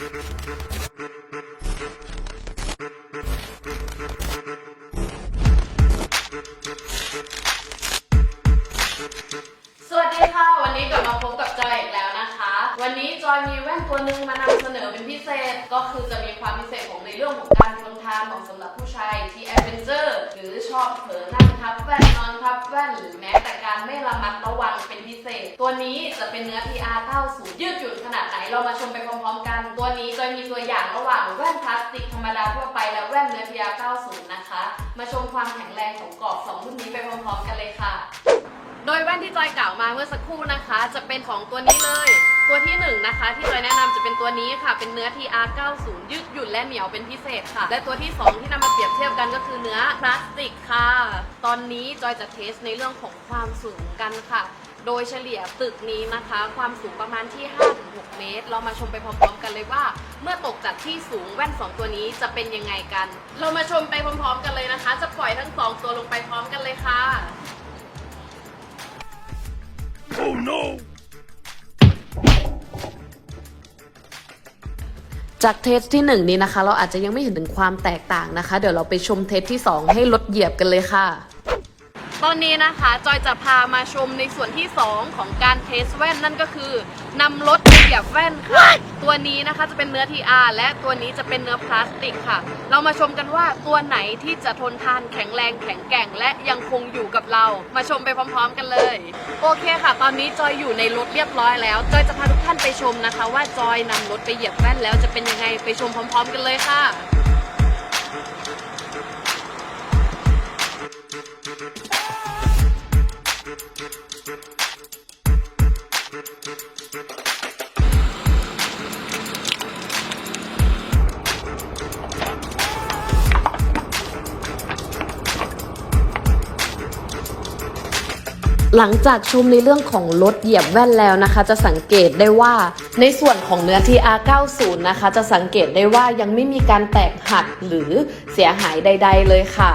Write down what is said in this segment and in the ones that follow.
สวัสดีค่ะ วันนี้กลับมาพบกับจอยอีกแล้วนะคะ วันนี้จอยมีแว่นตัวหนึ่งมานำเสนอเป็นพิเศษ ก็คือจะมีความพิเศษของในเรื่องของการทนทานเหมาะสำหรับผู้ช ชอบเผลอนั่งทับแว่นนอนทับแว่นหรือแม้แต่การไม่ระมัดระวังเป็นพิเศษ ตัวนี้จะเป็นเนื้อ PR 90ยืดหยุ่นขนาดไหนเรามาชมไปพร้อมๆกัน ตัวนี้จอยมีตัวอย่างระหว่างแว่นพลาสติกธรรมดาทั่วไปและแว่นเนื้อ PR 90นะคะ มาชมความแข็งแรงของกรอบสองรุ่นนี้ไปพร้อมๆ กันเลยค่ะ โดยแว่นที่จอยกล่าวมาเมื่อสักครู่นะคะ จะเป็นของตัวนี้เลย ตัวที่1นงนะคะที่จอยแนะนำจะเป็นตัวนี้ค่ะ เป็นเนื้อ TR 90ยืดหยุ่นและเหนียวเป็นพิเศษค่ะ และตัวที่ 2 ที่นำมาเปรียบเทียบกันก็คือเนื้อพลาสติกค่ะ ตอนนี้จอยจะเทสในเรื่องของความสูงกันค่ะ โดยเฉลี่ยตึกนี้นะคะ ความสูงประมาณที่ 5-6 เมตร เรามาชมไปพร้อมๆกันเลยว่า เมื่อตกจากที่สูงแว่น 2 ตัวนี้จะเป็นยังไงกัน เรามาชมไปพร้อมๆกันเลยนะคะ จะปล่อยทั้งสองตัวลงไปพร้อมกันเลยค่ะ Oh no! จากเทสที่ 1 นี้นะคะ เราอาจจะยังไม่เห็นถึงความแตกต่างนะคะ เดี๋ยวเราไปชมเทสที่ 2 ให้ลดเหยียบกันเลยค่ะ ตอนนี้นะคะจอยจะพามาชมในส่วนที่ 2 ของการเทสแว่นนั่นก็คือนำรถไปเหยียบแว่นค่ะ ตัวนี้นะคะจะเป็นเนื้อ TR และตัวนี้จะเป็นเนื้อพลาสติกค่ะ เรามาชมกันว่าตัวไหนที่จะทนทานแข็งแรงแข็งแกร่ง และยังคงอยู่กับเรา มาชมไปพร้อม ๆ กันเลย โอเคค่ะ ตอนนี้จอยอยู่ในรถเรียบร้อยแล้ว จอยจะพาทุกท่านไปชมนะคะ ว่าจอยนำรถไปเหยียบแว่นแล้วจะเป็นยังไงไปชมพร้อม ๆ กันเลยค่ะ หลังจากชมในเรื่องของรถเหยียบแว่นแล้วนะคะ จะสังเกตได้ว่าในส่วนของเนื้อ TR90 นะคะ จะสังเกตได้ว่ายังไม่มีการแตกหักหรือเสียหายใด ๆ เลยค่ะ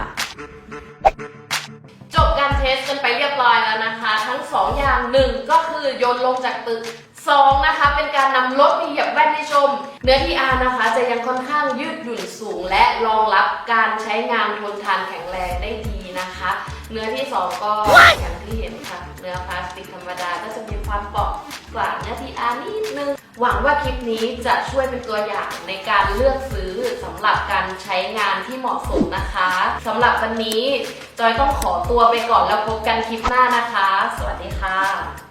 กันไปเรียบร้อยแล้วนะคะ ทั้งสองอย่างหนึ่งก็คือโยนลงจากตึกสองนะคะ เป็นการนำรถไปเหยียบแว่นให้ชม เนื้อที่อานะคะ จะยังค่อนข้างยืดหยุ่นสูง และรองรับการใช้งานทนทานแข็งแรงได้ดีนะคะ เนื้อที่สองก็อย่างที่เห็นค่ะ เนื้อพลาสติกธรรมดาก็จะมีความเปราะกว่าเนื้อที่อานิดนึง หวังว่าคลิปนี้จะช่วยเป็นตัวอย่างในการเลือกซื้อสำหรับการใช้งานที่เหมาะสมนะคะสำหรับวันนี้จอยต้องขอตัวไปก่อนแล้วพบกันคลิปหน้านะคะ สวัสดีค่ะ